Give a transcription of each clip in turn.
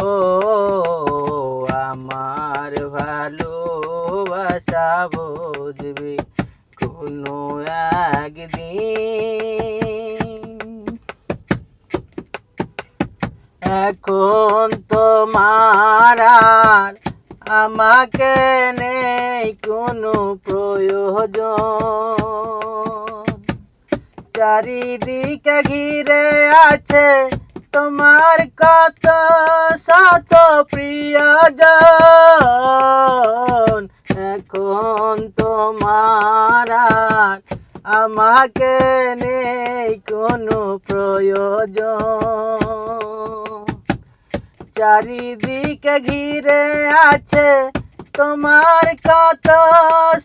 ও আমার ভালোবাসা বুঝবে কোনো একদিন। এখন তোমার আমাকে নেই কোনো প্রয়োজন। চারিদিকে ঘিরে আছে তোমার কত শত প্রিয়জন। এখন তোমার আমাকে নেই কোনো প্রয়োজন। চারিদিকে ঘিরে আছে তোমার কত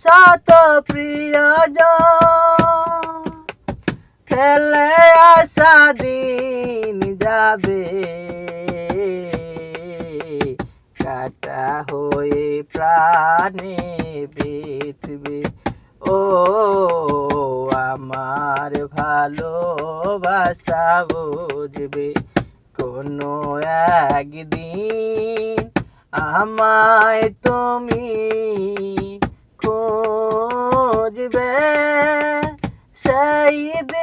শত প্রিয়জন। ফেলে আসা দিন যাবে। কাটা হয়ে প্রাণে বিতবে ও, আমার ভালোবাসা বুঝবে। কোনো একদিন আমায় তুমি খুঁজবে। সেই দিন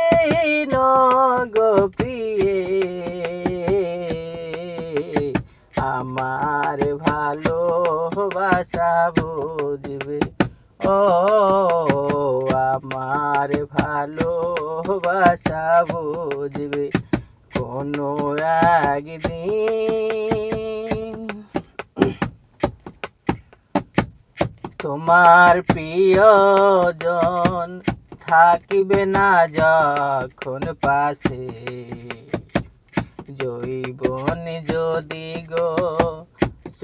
ভালোবাসা বুঝবে। ও, আমার ভালোবাসা বুঝবে। কোনো একদিন তোমার প্রিয়জন থাকিবে না যখন পাশে। জৈবন যদি গো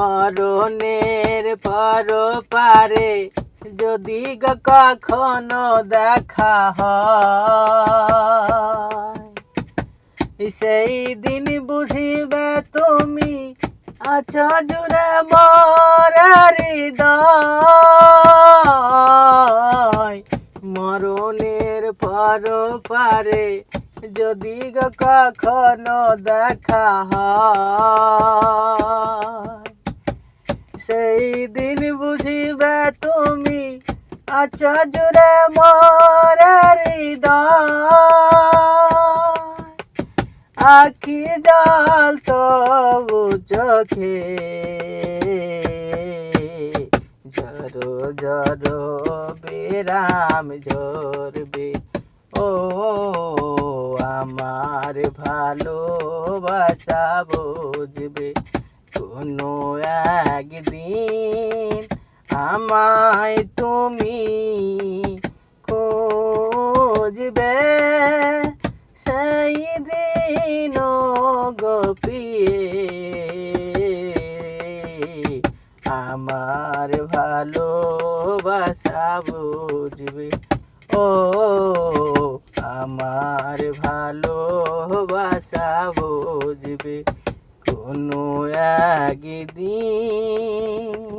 মরণের পর পারে যদি কখনো দেখা হয়, সেই দিন বুঝিবে তুমি আছো জুড়ে মরার মরণের পর পারে যদি কখনো দেখা হয় সেই দিন বুঝিবে তুমি আছো জুড়ে হৃদয়। আখি জল তবু চোখে, ঝরো ঝরো বেরাম ঝরবে। ও আমার ভালোবাসা বুঝবে। খুঁজবে সেই দিন গোপিয়ে আমার ভালোবাসা বুঝবে। ও আমার ভালোবাসা বুঝবে। কোনো একদিন